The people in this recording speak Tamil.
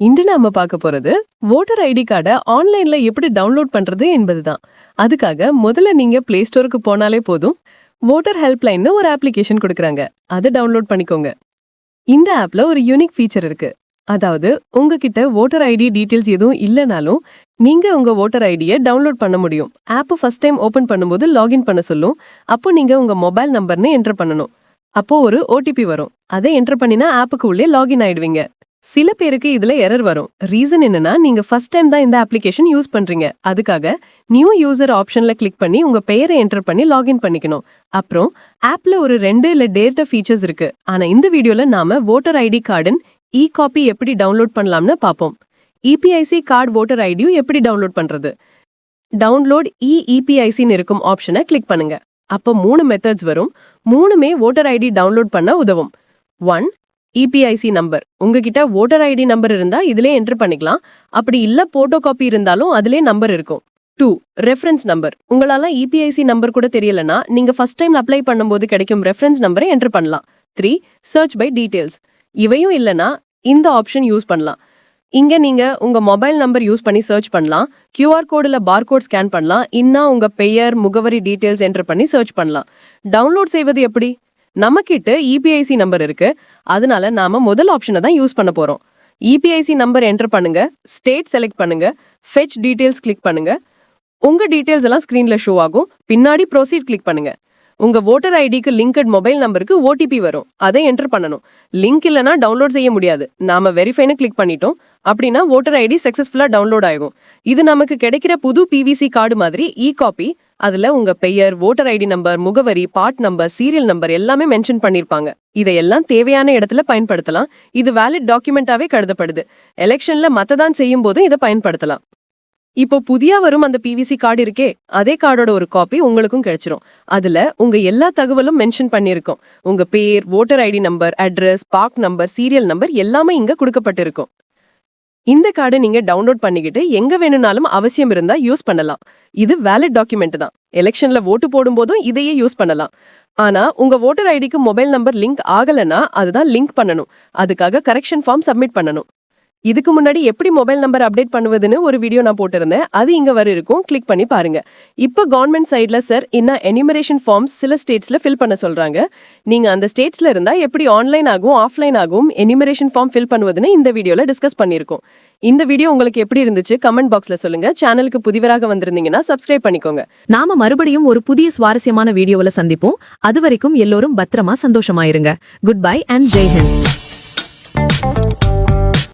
இன்று நாம பார்க்க போறது ஓட்டர் ஐடி கார்டை ஆன்லைன்ல எப்படி டவுன்லோட் பண்றது என்பதுதான். அதுக்காக முதல்ல நீங்க பிளே ஸ்டோருக்கு போனாலே போதும். ஓட்டர் ஹெல்ப்லைன்னு ஒரு அப்ளிகேஷன் கொடுக்குறாங்க. அதை டவுன்லோட் பண்ணிக்கோங்க. இந்த ஆப்ல ஒரு யூனிக் ஃபீச்சர் இருக்கு. அதாவது உங்ககிட்ட ஓட்டர் ஐடி டீட்டெயில்ஸ் எதுவும் இல்லைனாலும் நீங்க உங்க ஓட்டர் ஐடியை டவுன்லோட் பண்ண முடியும். ஆப் ஃபர்ஸ்ட் டைம் ஓபன் பண்ணும்போது லாகின் பண்ண சொல்லும். அப்போ நீங்க உங்க மொபைல் நம்பர்னு என்டர் பண்ணணும். அப்போ ஒரு ஓடிபி வரும். அதை என்டர் பண்ணினா ஆப்புக்கு உள்ளே லாகின் ஆயிடுவீங்க. சில பேருக்கு இதுல எரர் வரும். ரீசன் என்னன்னா நீங்க ஃபர்ஸ்ட் டைம் தான் இந்த அப்ளிகேஷன் யூஸ் பண்றீங்க. அதுக்காக நியூ யூசர் ஆப்ஷன்ல கிளிக் பண்ணி உங்க பெயரை என்டர் பண்ணி லாகின் பண்ணிக்கணும். அப்புறம் ஆப்ல ஒரு ரெண்டு இல்ல டேட்டா ஃபீச்சர்ஸ் இருக்கு. ஆனா இந்த வீடியோல நாம ஓட்டர் ஐடி கார்டன் இ காப்பி எப்படி டவுன்லோட் பண்ணலாம்னு பார்ப்போம் இபிஐசி கார்டு ஓட்டர் ஐடியும் எப்படி டவுன்லோட் பண்றது? டவுன்லோட் இ இபிஐசின்னு இருக்கும் ஆப்ஷனை கிளிக் பண்ணுங்க. அப்போ மூணு மெத்தட்ஸ் வரும். மூணுமே ஓட்டர் ஐடி டவுன்லோட் பண்ண உதவும். ஒன் இபிஐசி நம்பர் உங்ககிட்ட ஓட்டர் ஐடி நம்பர் இருந்தா இதிலே என்டர் பண்ணிக்கலாம். அப்படி இல்ல போட்டோ காப்பி இருந்தாலும் அதிலே நம்பர் இருக்கும். டூ ரெஃபரன்ஸ் நம்பர் உங்களால இபிஐசி நம்பர் கூட தெரியலனா நீங்க ஃபர்ஸ்ட் டைம் அப்ளை பண்ணும்போது கிடைக்கும் ரெஃபரன்ஸ் நம்பரை என்டர் பண்ணலாம். த்ரீ சர்ச் பை டீடைல்ஸ் இவையும் இல்லனா இந்த ஆப்ஷன் யூஸ் பண்ணலாம். இங்க நீங்க உங்க மொபைல் நம்பர் யூஸ் பண்ணி சர்ச் பண்ணலாம். QR கோடுல பார்கோட் ஸ்கேன் பண்ணலாம். இன்னா உங்க பெயர் முகவரி டீடைல்ஸ் என்டர் பண்ணி சர்ச் பண்ணலாம். டவுன்லோட் செய்வது எப்படி? நமக்கிட்ட இபிஐசி நம்பர் இருக்கு. அதனால நாம முதல் ஆப்ஷனை தான் யூஸ் பண்ண போறோம். இபிஐசி நம்பர் என்டர் பண்ணுங்க. ஸ்டேட் செலக்ட் பண்ணுங்க. ஃபெச் டீடைல்ஸ் கிளிக் பண்ணுங்க. உங்க டீடைல்ஸ் எல்லாம் ஸ்கிரீன்ல ஷோ ஆகும். பின்னாடி ப்ரொசீட் கிளிக் பண்ணுங்க. உங்க ஓட்டர் ஐடிக்கு லிங்கட் மொபைல் நம்பருக்கு ஓடிபி வரும். அதை என்டர் பண்ணணும். லிங்க் இல்லைனா டவுன்லோட் செய்ய முடியாது. நாம வெரிஃபைன்னு கிளிக் பண்ணிட்டோம். அப்படின்னா ஓட்டர் ஐடி சக்சஸ்ஃபுல்லாக டவுன்லோட் ஆகும் இது நமக்கு கிடைக்கிற புது பிவிசி கார்டு மாதிரி இ காப்பி அதில் உங்க பெயர் ஓட்டர் ஐடி நம்பர் முகவரி பார்ட் நம்பர் சீரியல் நம்பர் எல்லாமே மென்ஷன் பண்ணியிருப்பாங்க இதையெல்லாம் தேவையான இடத்துல பயன்படுத்தலாம். இது வேலிட் டாக்குமெண்ட்டாகவே கருதப்படுது. எலெக்ஷன்ல மத்ததான் செய்யும் போதும் இதை பயன்படுத்தலாம். இப்போ புதியா வரும் அந்த பிவிசி கார்டு இருக்கே அதே கார்டோட ஒரு காப்பி உங்களுக்கும் கிடைச்சிரும். அதுல உங்க எல்லா தகவலும் மென்ஷன் பண்ணியிருக்கோம். உங்க பேர் voter ID number address part number serial number எல்லாமே இங்க கொடுக்கப்பட்டிருக்கும். இந்த கார்டை நீங்க டவுன்லோட் பண்ணிக்கிட்டு எங்க வேணும்னாலும் அவசியம் இருந்தா யூஸ் பண்ணலாம். இது வேலிட் டாக்குமெண்ட் தான். எலெக்ஷன்ல ஓட்டு போடும்போதும் இதையே யூஸ் பண்ணலாம். ஆனா உங்க ஓட்டர் ஐடிக்கு மொபைல் நம்பர் லிங்க் ஆகலைன்னா அதுதான் லிங்க் பண்ணணும். அதுக்காக கரெக்ஷன் ஃபார்ம் சப்மிட் பண்ணணும். இதுக்கு முன்னாடி எப்படி மொபைல் நம்பர் அப்டேட் பண்ணுவதுன்னு ஒரு வீடியோ நான் போட்டிருந்தேன். அது இங்க வர இருக்கும். கிளிக் பண்ணி பாருங்க. இப்போ கவர்மெண்ட் சைட்ல சார் இன்னும் எனிமரேஷன் ஃபார்ம்ஸ் சில ஸ்டேட்ஸ்ல ஃபில் பண்ண சொல்றாங்க. நீங்க அந்த ஸ்டேட்ஸ்ல இருந்தா எப்படி ஆன்லைன் ஆகும் ஆஃப்லைன் ஆகும் எனிமரேஷன் ஃபார்ம் ஃபில் பண்ணுவதுன்னு இந்த வீடியோல டிஸ்கஸ் பண்ணியிருக்கோம். இந்த வீடியோ உங்களுக்கு எப்படி இருந்துச்சு? கமெண்ட் பாக்ஸ்ல சொல்லுங்க. சேனலுக்கு புதிவராக வந்திருந்தீங்கன்னா சப்ஸ்கிரைப் பண்ணிக்கோங்க. நாம மறுபடியும் ஒரு புதிய சுவாரஸ்யமான வீடியோவில் சந்திப்போம். அது வரைக்கும் எல்லோரும் பத்திரமா சந்தோஷமாயிருங்க. Good bye and Jai Hind